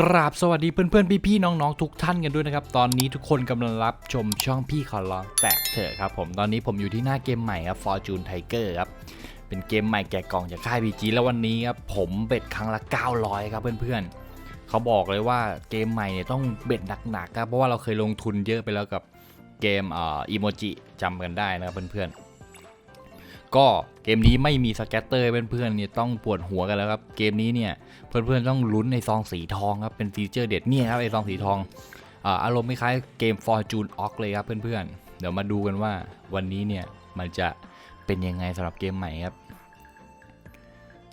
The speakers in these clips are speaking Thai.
กราบสวัสดีเพื่อนๆ พี่ๆ น้องๆ ทุกท่านกันด้วยนะครับ ตอนนี้ทุกคนกำลังรับชมช่องพี่ขอร้องแตกเถอะครับผมตอนนี้ผมอยู่ที่หน้าเกมใหม่ครับ Fortune Tiger ครับ เป็นเกมใหม่แกะกล่องจากค่าย PG แล้ววันนี้ครับผมเบ็ดครั้งละ 900 ครับเพื่อนๆ เขาบอกเลยว่าเกมใหม่เนี่ยต้องเบ็ดหนักๆครับเพราะว่าเราเคยลงทุนเยอะไปแล้วกับเกมเอ่ออีโมจิจำกันได้นะครับเพื่อนๆ ก็เกมนี้ไม่มีสแกตเตอร์เพื่อนๆเนี่ยต้องปวดหัวกันแล้วครับ เกมนี้เนี่ยเพื่อนๆต้องลุ้นในซองสีทองครับเป็นฟีเจอร์เด็ดเนี่ยครับไอซองสีทองอารมณ์คล้ายเกม Fortune o c เลยครับเพื่อนๆ เดี๋ยวมาดูกันว่าวันนี้เนี่ยมันจะเป็นยังไงสำหรับเกมใหม่ครับ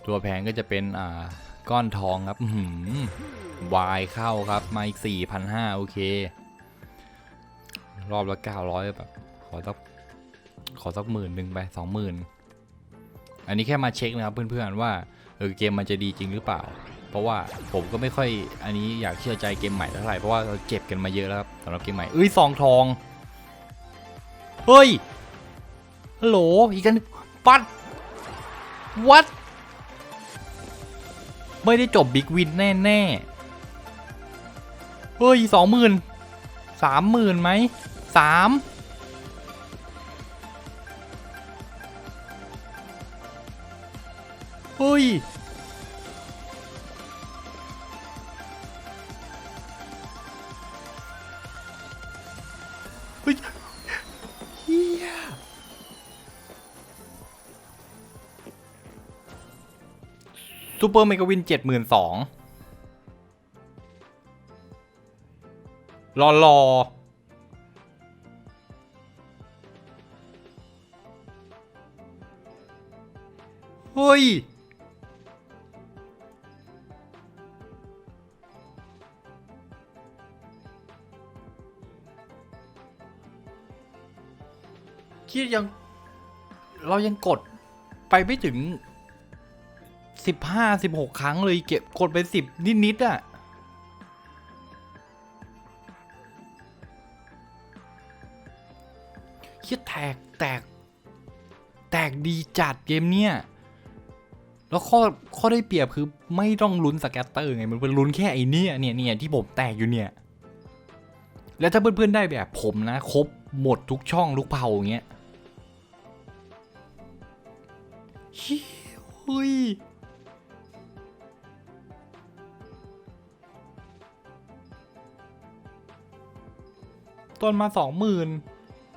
ตัวแพงก็จะเป็นอ่าก้อนทองครับหือวายเข้าครับมาอีกสี่พันห้าโอเค รอบละเก้าร้อยแบบขอสัก ขอสักหมื่นหนึ่งไปสองหมื่นอันนี้แค่มาเช็คนะครับเพื่อนๆว่าเออเกมมันจะดีจริงหรือเปล่า เพราะว่าผมก็ไม่ค่อยอันนี้อยากเชื่อใจเกมใหม่เท่าไหร่เพราะว่าเราเจ็บกันมาเยอะแล้วครับสำหรับเกมใหม่เอ้ยซองทองเฮ้ยฮัลโหลอีกันปัดวัดไม่ได้จบบิ๊กวินแน่แน่ๆเฮ้ยสองหมื่นสามหมื่นไหมสาม เฮ้ยเฮ้ยเฮียซูเปอร์เมกาวินเจ็ดหมื่นสองรอรอเฮ้ย คิดยัง เรายังกดไปไม่ถึงสิบห้าสิบหกครั้งเลยเก็บกดไปสิบนิดๆอะคิดแตกแตก แตกดีจัดเกมเนี้ยแล้วข้อข้อได้เปรียบคือไม่ต้องลุ้นสแกตเตอร์ไง มันเป็นลุ้นแค่ไอ้เนี่ยเนี่ยเนี่ยที่ผมแตกอยู่เนี่ย แล้วถ้าเพื่อนๆได้แบบผมนะ ครบหมดทุกช่องทุกเผ่าอย่างเงี้ย เฮ้ยต้นมาสองหมื่น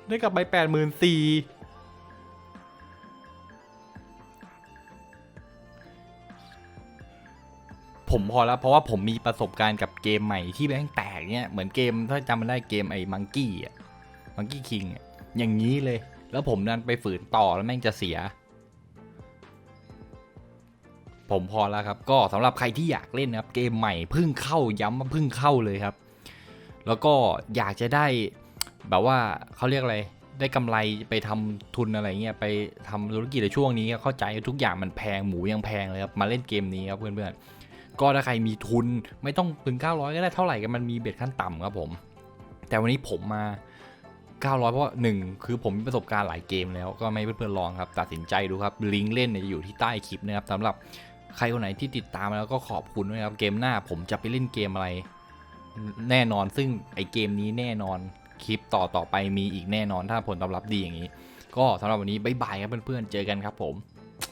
ได้กลับไปแปดหมื่นสี่ผมพอแล้วเพราะว่าผมมีประสบการณ์กับเกมใหม่ที่แม่งแตกเนี่ยเหมือนเกมถ้าจำมันได้เกมไอ้มังกี้อะมังกี้คิงอะอย่างนี้เลย แล้วผมนั้นไปฝืนต่อแล้วแม่งจะเสีย ผมพอแล้วครับ ก็สำหรับใครที่อยากเล่นนะครับ เกมใหม่เพิ่งเข้าย้ำว่าเพิ่งเข้าเลยครับ แล้วก็อยากจะได้แบบว่าเขาเรียกอะไรได้กำไรไปทำทุนอะไรเงี้ยไปทำธุรกิจในช่วงนี้เข้าใจทุกอย่างมันแพงหมูยังแพงเลยครับมาเล่นเกมนี้ครับเพื่อนๆก็ถ้าใครมีทุนไม่ต้องถึง 900 ก็ได้เท่าไหร่กันมันมีเบ็ดขั้นต่ำครับผม แต่วันนี้ผมมา 900 เพราะหนึ่งคือผมมีประสบการณ์หลายเกมแล้วก็ไม่ให้เพื่อนๆลองครับ ตัดสินใจดูครับลิงก์เล่นเนี่ยจะอยู่ที่ใต้คลิปนะครับสำหรับ ใครคนไหนที่ติดตามแล้วก็ขอบคุณด้วยครับ เกมหน้าผมจะไปเล่นเกมอะไร แน่นอนซึ่งไอเกมนี้แน่นอนคลิปต่อต่อไปมีอีกแน่นอนถ้าผลตอบรับดีอย่างนี้ ก็สำหรับวันนี้บายบายครับเพื่อนๆเจอกันครับผม